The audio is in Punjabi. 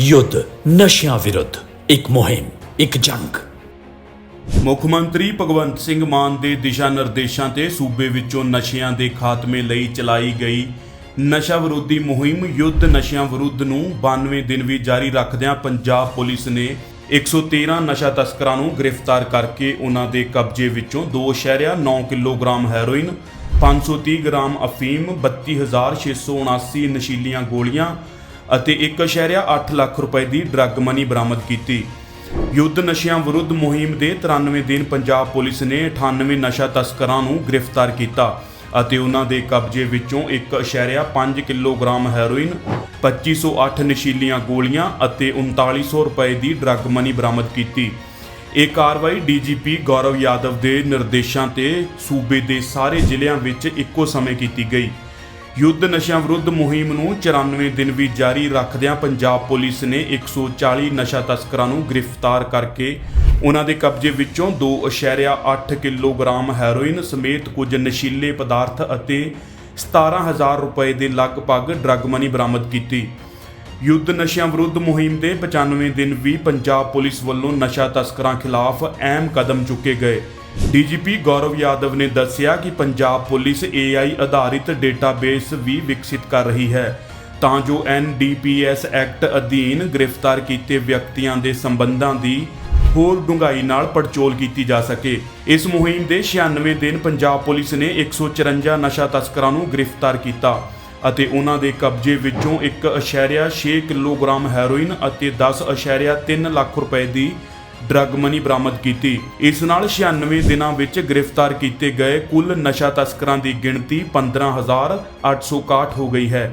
ਯੁੱਧ, ਨਸ਼ਿਆਂ ਵਿਰੁੱਧ, ਇੱਕ ਮੁਹਿੰਮ, ਇੱਕ ਜੰਗ। ਮੁੱਖ ਮੰਤਰੀ ਭਗਵੰਤ ਸਿੰਘ ਮਾਨ ਦੇ ਦਿਸ਼ਾ ਨਿਰਦੇਸ਼ਾਂ ਤੇ ਸੂਬੇ ਵਿੱਚੋਂ ਨਸ਼ਿਆਂ ਦੇ ਖਾਤਮੇ ਲਈ ਚਲਾਈ ਗਈ ਨਸ਼ਾ ਵਿਰੋਧੀ ਮੁਹਿੰਮ, ਯੁੱਧ ਨਸ਼ਿਆਂ ਵਿਰੁੱਧ ਨੂੰ 92 ਦਿਨ ਵੀ ਜਾਰੀ ਰੱਖਦਿਆਂ ਪੰਜਾਬ ਪੁਲਿਸ ਨੇ 113 ਨਸ਼ਾ ਤਸਕਰਾਂ ਨੂੰ ਗ੍ਰਿਫਤਾਰ ਕਰਕੇ ਉਹਨਾਂ ਦੇ ਕਬਜ਼ੇ ਵਿੱਚੋਂ 2.9 ਕਿਲੋਗ੍ਰਾਮ ਹੈਰੋਇਨ 530 ਗ੍ਰਾਮ ਅਫੀਮ 32679 ਨਸ਼ੀਲੀਆਂ ਗੋਲੀਆਂ ਅਤੇ 1.8 ਲੱਖ ਰੁਪਏ ਦੀ ਡਰੱਗ ਮਨੀ ਬਰਾਮਦ ਕੀਤੀ। ਯੁੱਧ ਨਸ਼ਿਆਂ ਵਿਰੁੱਧ ਮੁਹਿੰਮ ਦੇ 93 ਦਿਨ ਪੰਜਾਬ ਪੁਲਿਸ ਨੇ 98 ਨਸ਼ਾ ਤਸਕਰਾਂ ਨੂੰ ਗ੍ਰਿਫਤਾਰ ਕੀਤਾ ਅਤੇ ਉਹਨਾਂ ਦੇ ਕਬਜ਼ੇ ਵਿੱਚੋਂ 1.5 ਕਿਲੋਗ੍ਰਾਮ ਹੈਰੋਇਨ 2508 ਨਸ਼ੀਲੀਆਂ ਗੋਲੀਆਂ ਅਤੇ 3900 ਰੁਪਏ ਦੀ ਡਰੱਗ ਮਨੀ ਬਰਾਮਦ ਕੀਤੀ। ਇਹ ਕਾਰਵਾਈ ਡੀਜੀਪੀ ਗੌਰਵ ਯਾਦਵ ਦੇ ਨਿਰਦੇਸ਼ਾਂ ਤੇ ਸੂਬੇ ਦੇ ਸਾਰੇ ਜ਼ਿਲ੍ਹਿਆਂ ਵਿੱਚ ਇੱਕੋ ਸਮੇਂ ਕੀਤੀ ਗਈ। ਯੁੱਧ ਨਸ਼ਿਆਂ ਵਿਰੁੱਧ ਮੁਹਿੰਮ ਨੂੰ 94 ਦਿਨ ਵੀ ਜਾਰੀ ਰੱਖਦਿਆਂ ਪੰਜਾਬ ਪੁਲਿਸ ਨੇ 140 ਨਸ਼ਾ ਤਸਕਰਾਂ ਨੂੰ ਗ੍ਰਿਫਤਾਰ ਕਰਕੇ ਉਹਨਾਂ ਦੇ ਕਬਜ਼ੇ ਵਿੱਚੋਂ 2.8 ਕਿਲੋਗ੍ਰਾਮ ਹੈਰੋਇਨ ਸਮੇਤ ਕੁਝ ਨਸ਼ੀਲੇ ਪਦਾਰਥ ਅਤੇ 17000 ਰੁਪਏ ਦੇ ਲਗਭਗ ਡਰੱਗ ਮਨੀ ਬਰਾਮਦ ਕੀਤੀ। ਯੁੱਧ ਨਸ਼ਿਆਂ ਵਿਰੁੱਧ ਮੁਹਿੰਮ ਦੇ 95 ਦਿਨ ਵੀ ਪੰਜਾਬ ਪੁਲਿਸ ਵੱਲੋਂ ਨਸ਼ਾ ਤਸਕਰਾਂ ਖਿਲਾਫ ਅਹਿਮ ਕਦਮ ਚੁੱਕੇ ਗਏ। ਡੀਜੀਪੀ ਗੌਰਵ ਯਾਦਵ ਨੇ ਦੱਸਿਆ ਕਿ ਪੰਜਾਬ ਪੁਲਿਸ AI ਆਧਾਰਿਤ ਡੇਟਾਬੇਸ ਵੀ ਵਿਕਸਿਤ ਕਰ ਰਹੀ ਹੈ। ਤਾਂ ਜੋ NDPS ਐਕਟ ਅਧੀਨ ਗ੍ਰਿਫਤਾਰ ਕੀਤੇ ਵਿਅਕਤੀਆਂ ਦੇ ਸੰਬੰਧਾਂ ਦੀ ਹੋਰ ਡੂੰਘਾਈ ਨਾਲ ਪੜਚੋਲ ਕੀਤੀ ਜਾ ਸਕੇ। ਇਸ ਮੁਹਿੰਮ ਦੇ 96 ਦਿਨ ਪੰਜਾਬ ਪੁਲਿਸ ਨੇ 154 ਨਸ਼ਾ ਤਸਕਰਾਂ ਨੂੰ ਗ੍ਰਿਫਤਾਰ ਕੀਤਾ ਅਤੇ ਉਹਨਾਂ ਦੇ ਕਬਜ਼ੇ ਵਿੱਚੋਂ 1.6 ਕਿਲੋਗ੍ਰਾਮ ਹੈਰੋਇਨ ਅਤੇ 10.3 ਲੱਖ ਰੁਪਏ ਦੀ ਡਰੱਗ ਮਨੀ ਬਰਾਮਦ ਕੀਤੀ। ਇਸ ਨਾਲ 96 ਦਿਨਾਂ ਵਿੱਚ ਗ੍ਰਿਫਤਾਰ ਕੀਤੇ ਗਏ ਕੁੱਲ ਨਸ਼ਾ ਤਸਕਰਾਂ ਦੀ ਗਿਣਤੀ 15861 ਹੋ ਗਈ ਹੈ।